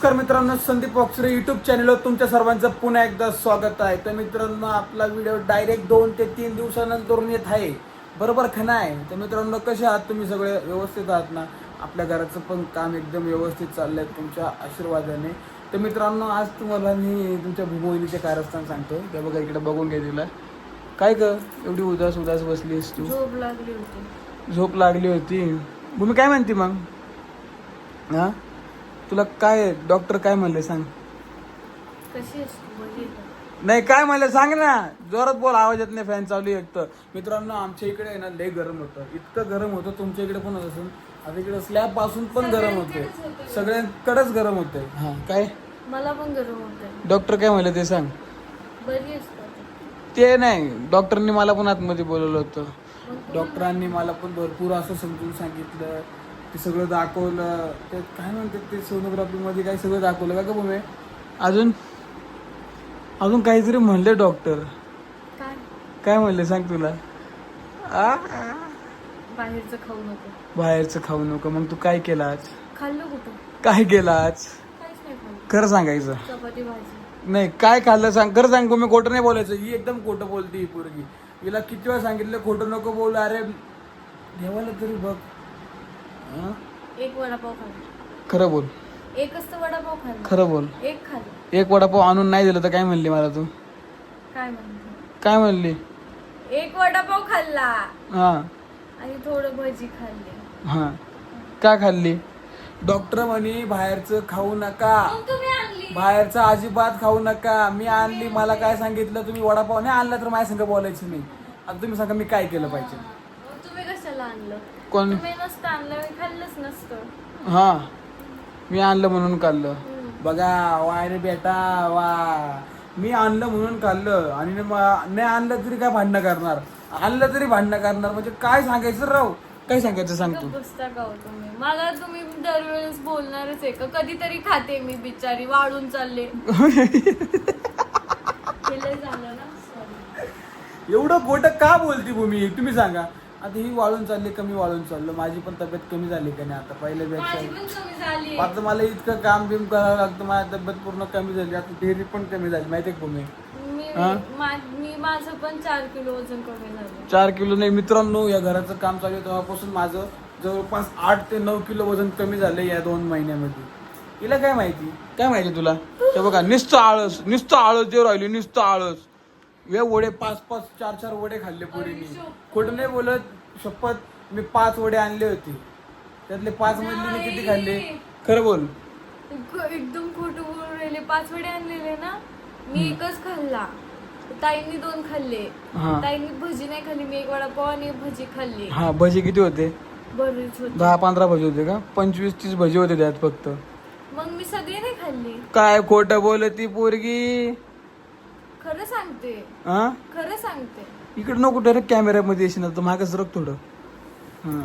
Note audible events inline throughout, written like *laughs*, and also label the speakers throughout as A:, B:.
A: नमस्कार मित्रांनो संदीप बॉक्सरे युट्यूब चॅनलवर तुमच्या सर्वांचं पुन्हा एकदा स्वागत आहे. तर मित्रांनो आपला व्हिडिओ डायरेक्ट दोन ते तीन दिवसानंतर येत आहे. बरोबर का नाही? तर मित्रांनो कसे आहात तुम्ही सगळे? व्यवस्थित आहात ना? आपल्या घराचं पण काम एकदम व्यवस्थित चाललंय तुमच्या आशीर्वादाने. तर मित्रांनो आज तुम्हाला मी तुमच्या भूमोहिनीचे कारस्थान सांगतो. ते बघा इकडे बघून घे तिला. काय ग? एवढी उदास उदास बसलीस तू.
B: झोप लागली होती.
A: झोप लागली होती. भूमी काय म्हणते मग? हा? तुला काय डॉक्टर काय म्हणले सांग.
B: कशी?
A: नाही काय म्हणलं सांग ना. जोरात बोल आवाज येत नाही फॅन चालू आहे एक तर. मित्रांनो आमच्या इकडे आहे ना लय गरम होतं. इतकं गरम होतं तुमच्या इकडे पण होत असेल. आता इकडे स्लॅबपासून पण गरम होते सगळ्यांकडेच गरम होते हा. काय?
B: मला पण गरम होत
A: डॉक्टर काय म्हणलं ते सांग.
B: बरी? ते
A: नाही डॉक्टरनी मला पण आतमध्ये बोलवलं होतं. डॉक्टरांनी मला पण भरपूर असं समजून सांगितलं. ते सगळं दाखवलं. ते काय म्हणतात ते सोनोग्राफी मध्ये काय सगळं दाखवलं का ग भूमे? अजून अजून काहीतरी म्हणले डॉक्टर
B: काय?
A: काय म्हणले सांग तुला? आ?
B: बाहेरचं खाऊ नको.
A: बाहेरचं खाऊ नको. मग तू काय केलं आज?
B: खाल्लं कुठं?
A: काय केलं आज?
B: काहीच नाही खाल्लं.
A: खरं सांगायचं.
B: चपाती भाजी.
A: नाही काय खाल्लं सांग? खरं सांग मी खोटं नाही बोलायचं. ही एकदम खोटं बोलते ही पोरगी. हिला किती वेळा सांगितलं खोटं नको बोल. अरे देवाला तरी बघ. हं?
B: एक वडापाव खाल्ला.
A: खरं बोल.
B: एकच तर वडापाव खाल्ला.
A: खरं बोल.
B: एक खाल्लं.
A: एक वडापाव आणून नाही दिलं तर काय म्हणली मला तू?
B: काय म्हणते
A: काय म्हणली?
B: एक वडापाव खाल्ला.
A: हा.
B: आणि थोडं भजी खाल्ली.
A: हा. का खाल्ली? डॉक्टर म्हणे बाहेरचं खाऊ नका.
B: मग तुम्ही आणली.
A: बाहेरचं अजिबात खाऊ नका. मी आणली. मला काय सांगितलं? तुम्ही वडापाव नाही आणला तर माझ्या संग बोलायचं नाही. आता तुम्ही सांगा मी काय केलं पाहिजे.
B: आणलं.
A: कोण?
B: नसतं आणलं मी खाल्लंच नसतं.
A: हा. मी आणलं म्हणून खाल्लं. बघा वाय रे बेटा वा. मी आणलं म्हणून खाल्लं. आणि न- म- नाही आणलं तरी काय भांडणं करणार? आणलं तरी भांडणं करणार. म्हणजे काय सांगायचं राव? काय सांगायचं सांग तू?
B: हो तुम्ही? मला तुम्ही दरवेळेस बोलणारच आहे का? कधीतरी खाते मी बिचारी वाढून चालले. *laughs* हे लय झालं ना? Sorry.
A: एवढं खोटं का बोलती भूमी? तुम्ही सांगा. आता ही वाळून चालली कमी वाळून चाललो. माझी पण तब्येत कमी झाली का नाही आता?
B: माझी
A: पहिल्यापेक्षा
B: पण कमी झाली.
A: आता मला इतकं काम बिम करावं लागतं माझी तब्येत पूर्ण कमी झाली. आता डेअरी पण कमी झाली. माहिती आहे भूमी
B: मी
A: हा?
B: मा- मी माझं पण चार किलो वजन कमी झालं.
A: चार किलो नाही. मित्रांनो या घराचं काम चालू आहे. तेव्हापासून माझं जवळपास आठ ते नऊ किलो वजन कमी झालं या दोन महिन्यामध्ये. हिला काय माहिती? काय माहिती तुला? ते बघा नुसतं आळस नुसतं आळस जे राहिली नुसतं आळस. वे वडे पाच पाच चार चार वडे खाल्ले पोरीने. खोटं नाही बोलत शपथ मी पाच वडे आणले होते. त्यातले पाच मधले मी किती खाल्ले? खरं बोल.
B: एकदम खोटं बोलून राहिले. पाच वडे आणलेले ना? मी एकच खाल्ला. ताईंनी दोन खाल्ले.
A: हा.
B: ताईंनी भजी नाही खाल्ली. मी एक वडापाव आणि एक भजी खाल्ली.
A: हा भजी किती होते?
B: बरीच होती.
A: दहा पंधरा भजी होते का? पंचवीस तीस भजी होते त्यात फक्त.
B: मग मी सगळी नाही खाल्ली.
A: काय खोटं बोलती पोरगी?
B: खरं सांगते.
A: हा
B: खरं सांगते.
A: इकडे नको डायरेक्ट कॅमेऱ्यामध्ये येशील तर मागं सरक थोडं. हा.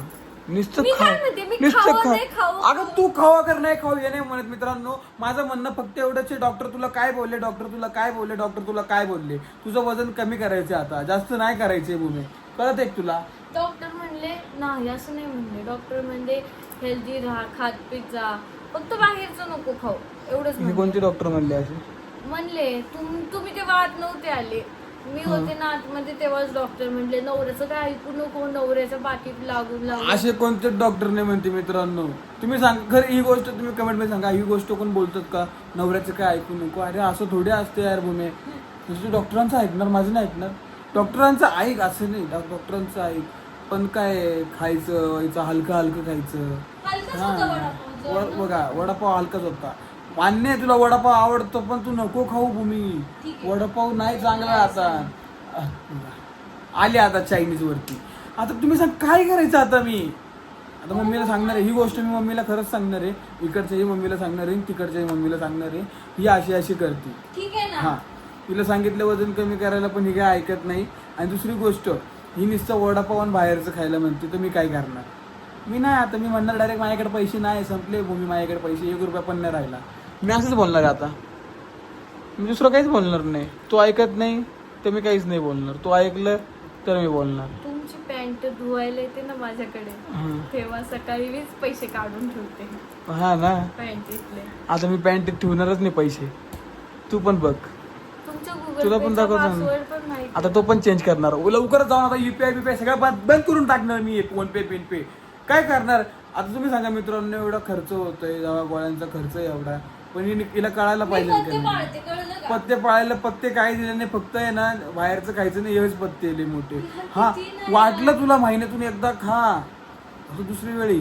A: नुसतं
B: मी
A: खा
B: काय म्हणते, मी
A: नुसतं
B: खावं
A: खा
B: नाही खावं.
A: अगं तू खावा कर नाही खाऊ हे नाही म्हणत मित्रांनो. माझं म्हणणं फक्त एवढंच आहे डॉक्टर तुला काय बोलले डॉक्टर तुला काय बोलले डॉक्टर तुला काय बोलले? तुझं वजन कमी करायचं आता. जास्त नाही करायचे भूमी. कळत आहे का तुला?
B: डॉक्टर म्हणले नाही असं नाही म्हणले. डॉक्टर म्हणले हेल्दी राहा खात पीत जा. फक्त बाहेरचं नको खाऊ. एवढंच म्हणले.
A: कोणते डॉक्टर म्हणले असे
B: म्हणले तुम तुम्ही तेव्हा आत नव्हते आले? मी होते ना आतमध्ये तेव्हाच डॉक्टर म्हणले नवऱ्याचं काय ऐकू नको नवऱ्याच्या पाठीत लागून लागून
A: असे कोणते डॉक्टर नाही म्हणते मित्रांनो. तुम्ही सांग खरं ही गोष्ट तुम्ही कमेंटमध्ये सांगा ही गोष्ट कोण बोलतात का? नवऱ्याचं काय ऐकू नको? अरे असं थोडे असते यार भूमे. नुसतं डॉक्टरांचं ऐकणार माझं नाही ऐकणार. डॉक्टरांचं ऐक असं नाही डॉक्टरांचं ऐक. पण काय खायचं व्हायचं हलकं हलकं खायचं हा. बघा वडापाव हलकाच होता. मान्य आहे तुला वडापाव आवडतो पण तू नको खाऊ भूमी. वडापाव नाही चांगला आता. आले आता चायनीज वरती. आता तुम्ही सांग काय करायचं आता मी? आता मम्मीला सांगणार आहे ही गोष्ट मी मम्मीला खरंच सांगणार आहे. इकडच्याही मम्मीला सांगणार आहे तिकडच्याही मम्मीला सांगणार आहे. ही अशी अशी करते.
B: ठीक आहे ना.
A: हा. तिला सांगितलं वजन कमी करायला पण ही काय ऐकत नाही. आणि दुसरी गोष्ट ही नुसतं वडापाव आणि बाहेरचं खायला म्हणते तर मी काय करणार? मी नाही आता मी म्हणणार डायरेक्ट माझ्याकडे पैसे नाही संपले भूमी माझ्याकडे पैसे एक रुपया पण नाही राहिला. मी असंच बोलणार आहे आता. मी दुसरं काहीच बोलणार नाही. तू ऐकत नाही तर मी काहीच नाही बोलणार. तू ऐकलं तर मी बोलणार.
B: तुमची पॅन्ट धुवायला येते ना माझ्याकडे.
A: हं.
B: तेव्हा सकाळी मीच पैसे काढून ठेवते.
A: हा ना?
B: पॅन्ट इथले.
A: आता मी पॅन्ट ठेवणारच नाही पैसे. तू पण बघ.
B: तुमच्या
A: तुला
B: गुगल
A: पण
B: पेचा
A: दाखवतो. ना.
B: पासवर्ड पण माहिती
A: आता तो पण चेंज करणार. ओ, लवकरच जाऊन आता युपीआय बीपीआय सगळं बंद बंद करून टाकणार मी फोन पे पेन पे काय करणार? आता तुम्ही सांगा मित्रांनो एवढा खर्च होतोय जेव्हा गोळ्यांचा खर्च आहे एवढा. पण हिने- हिला कळायला पाहिजे
B: पत्ते
A: का नाही?
B: पाळते कळलं का?
A: पत्ते पाळायला पत्ते काय दिले नाही फक्त आहे ना बाहेरचं खायचं नाही हेच पत्ते दिले मोठे. हा वाटलं तुला महिन्यातून एकदा खा. आता दुसरी वेळी.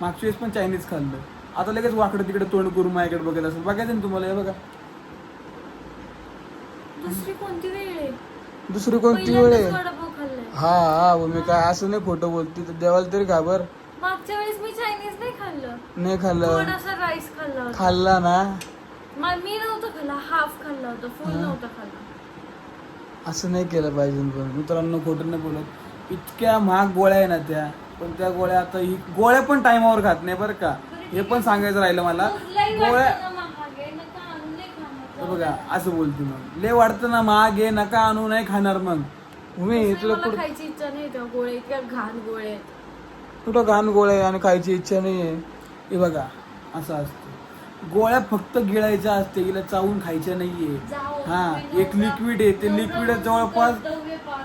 A: मागच्या वेळेस पण चायनीज खाल्लं. आता लगेच वाकडं तिकडे तोंड करून माझ्याकडे बघत असेल. बघायचं ना तुम्हाला हे बघा.
B: दुसरी कोणती वेळ आहे?
A: दुसरी कोणती वेळ
B: पहिल्यांदाच
A: आहे
B: वडापाव खाल्लाय.
A: हा हा मी काय असं नाही खोटं बोलते तर देवाला तरी घाबर
B: मागच्या वेळेस मी चायनीज नाही खाल्लं.
A: नाही खाल्लं.
B: थोडासा राईस खाल्ला होता.
A: खाल्ला ना?
B: मा- मी नव्हतं खाल्ला हाफ खाल्ला होता फुल नव्हता खाल्ला.
A: असं नाही केलं पाहिजे पण मित्रांनो खोटं नाही बोलत. इतक्या महाग गोळ्या आहे ना त्या. पण त्या गोळ्या आता ही गोळ्या पण टायमावर खात नाही बरं का. हे पण सांगायचं राहिलं मला.
B: लई
A: गोळ्या
B: वाटतं ना महाग आहे, नका आणू, नाही खाणार.
A: हे बघा असं बोलते मग. ले वाटतं ना महाग आहे नका आणू नाही खाणार मग. मी तुला
B: मला
A: कुठं
B: खायची इच्छा नाही त्या गोळ्या इतक्या घाण गोळ्या आहेत.
A: कुठं घाण गोळ्या आहे आणि खायची इच्छा नाही आहे हे बघा असं असतं. गोळ्या फक्त गिळायच्या असते हिला चावून खायच्या नाहीये.
B: जाओ,
A: हा एक लिक्विड आहे ते लिक्विड जवळपास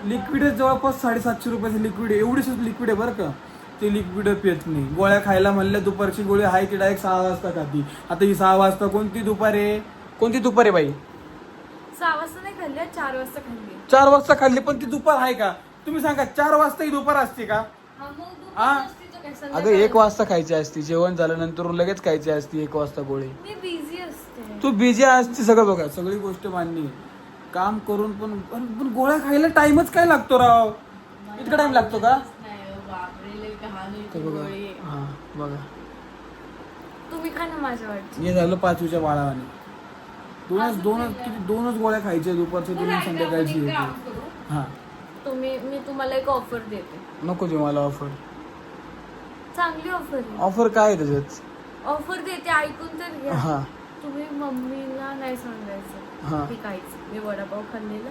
A: लिक्विड जवळपास साडेसातशे रुपयाचं लिक्विड आहे. एवढीच लिक्विड आहे बरं का. ते लिक्विड पित नाही. गोळ्या खायला म्हणल्या दुपारची गोळी आहे ती डायरेक्ट सहा वाजता खाती. आता ही सहा वाजता कोणती दुपार आहे? कोणती दुपार आहे बाई?
B: सहा वाजता नाही खाल्ल्या चार वाजता खाल्ली.
A: चार वाजता खाल्ली पण ती दुपार आहे का? तुम्ही सांगा चार वाजता ही दुपार असते का?
B: हा,
A: हा? अगं. एक वाजता खायची असती जेवण झाल्यानंतर लगेच खायची असती एक वाजता गोळी.
B: मी बिझी असते.
A: तू बिझी असते सगळं बघा सगळी गोष्ट मान्य. काम करून पण पण पण गोळ्या खायला टाइमच काय लागतो राव? इतका टाइम लागतो का? ती बघा. हा बघा.
B: तुम्ही खा ना माझ्या
A: हे झालं पाचवीच्या बाळावाने. दोनच दोनच किती दोनच गोळ्या खायच्या दुपारच्या दोन संध्याकाळची. हा.
B: तुम्ही मी तुम्हाला एक ऑफर देते.
A: नको दे मला ऑफर
B: चांगली ऑफर आहे.
A: ऑफर काय आहे त्याच्यात?
B: ऑफर देते ऐकून तर घ्या.
A: हा.
B: तुम्ही मम्मीला नाही सांगायचं.
A: हा.
B: की काहीच मी वडापाव खाल्लेला.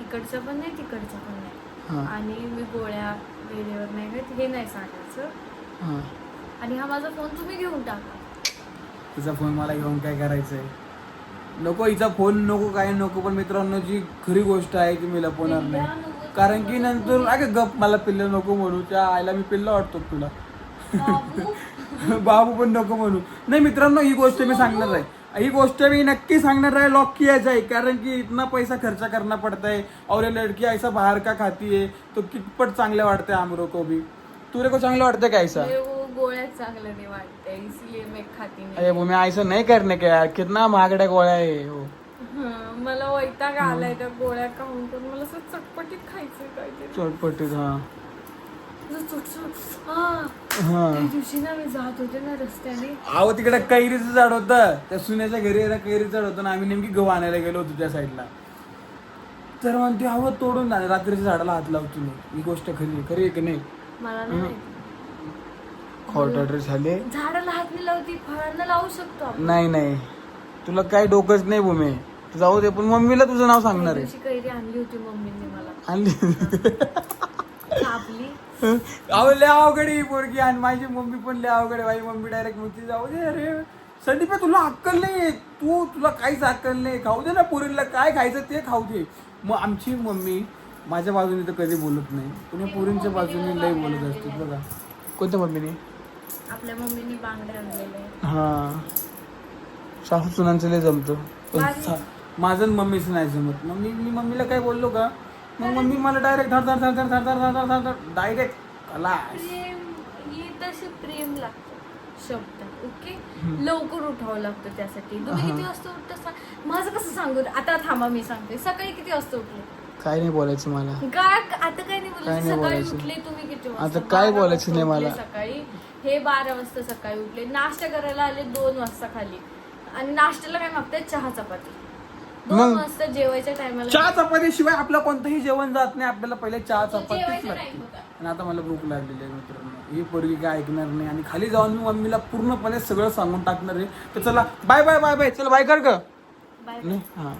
B: इकडचं पण नाही तिकडचं पण नाही.
A: हा.
B: आणि मी गोळ्या वेळेवर नाही घेत हे नाही सांगायचं.
A: हा.
B: आणि हा माझा फोन तुम्ही घेऊन टाका.
A: तिचा फोन मला घेऊन काय करायचंय? नको हिचा फोन नको काय नको पण मित्रांनो जी खरी गोष्ट आहे ती मी लपवणार नाही. कारण की नंतर अगे गप मला पिल्लं नको म्हणू. त्या आईला मी पिल्लं वाटतो तुला. *laughs*
B: बाबू?
A: पण नको म्हणू. नाही मित्रांनो ही गोष्ट मी सांगणार आहे. ही गोष्ट मी नक्की सांगणार आहे लॉक किया जाए कारण की इतना पैसा खर्चा करना पड़ता है और ये लड़की ऐसा बाहर का खाती है तो कितपट चांगले वाटते हमरो को भी तुरे को चांगलं वाटतं का ऐसा?
B: गोळ्या चांगलं नाही वाटते इसलिए मैं खाती नाही.
A: अरे वो मैं ऐसा नहीं करने का यार? कितना महागड्या गोळ्या आहे हो
B: हं, मला वैताग आलाय त्या गोळ्या खाऊन. पण मला असं चटपटीत खायचं
A: चटपटीत हा
B: असं चुटचुट हा
A: हा
B: त्या दिवशी ना मी जात होते ना रस्त्याने.
A: अहो तिकडे कैरीचं झाड होतं. त्या सुन्याच्या घरी ना कैरीचं झाड होतं ना आम्ही नेमकी गहू आणायला गेलो होतो त्या साईडला. तर म्हणते अहो तोडून जा रात्रीच्या झाडाला हात लावतो मी. ही गोष्ट खरी आहे. खरी आहे की नाही?
B: मला नाही माहिती.
A: खोट ड्रेस झाले.
B: झाडाला हात नाही लावती. फळांना लावू शकतो आपण.
A: नाही नाही. तुला काय डोकंच नाही भूमे. तू जाऊ दे पण मम्मीला तुझं नाव सांगणार आहे.
B: दिवशी कैरी आणली होती मम्मीने मला.
A: आणली. अहो लय अवघड आहे ही पोरगी आणि माझी मम्मी पण लय अवघड आहे. माझी मम्मी डायरेक्ट म्हणते जाऊ दे. अरे संदीप तुला अक्कल नाही तू तुला काहीच अक्कल नाही खाऊ दे ना पोरीला काय खायचं ते खाऊ दे. मग आमची मम्मी माझ्या बाजूने तर कधी बोलत नाही. पण पोरींच्या बाजूने लय बोलत असते बघा. कोणत्या मम्मीने?
B: आपल्या मम्मीने बांगड्या
A: हा. सासू सुनांचं लय जमतं.
B: माझी-
A: मम्मीचं नाही जमत. मम्मी मी मम्मीला काय बोललो का? मग मम्मी मला डायरेक्ट धर धर धर धर धर धर धर धर धर. डायरेक्ट खलास
B: प्रेम ही प्रेम लागतं. शब्द ओके लवकर उठावं लागतं त्यासाठी. तुम्ही किती वाजता उठता? सांग माझं कसं सांगू? आता थांबा मी सांगते. सकाळी किती वाजता उठले?
A: काय नाही बोलायचं मला.
B: काय आता काय नाही
A: काय
B: बोलायचं
A: नाही
B: सकाळी
A: बोलायचं.
B: उठले तुम्ही किती वाजता?
A: आता काय
B: बारा
A: बोलायचं
B: वाजता
A: नाही
B: उठले
A: मला.
B: सकाळी. हे बारा वाजता सकाळी उठले. नाश्ता करायला आले दोन वाजता खाली. आणि नाश्त्याला काय मागताय? चहा चपाती दोन
A: मग?
B: वाजता जेवायच्या टायमाला
A: चहा चपाती शिवाय आपलं कोणतंही जेवण जात नाही. आपल्याला पहिले चहा चपातीच
B: जेवायचा
A: लागते.
B: टाइम होता.
A: आणि आता मला भूक लागलेली आहे मित्रांनो. ही पोरगी काय ऐकणार नाही. आणि खाली जाऊन मी मम्मीला पूर्णपणे सगळं सांगून टाकणार आहे. तर चला बाय बाय बाय बाय चला बाय कर ग.
B: बाय
A: नाही? हा.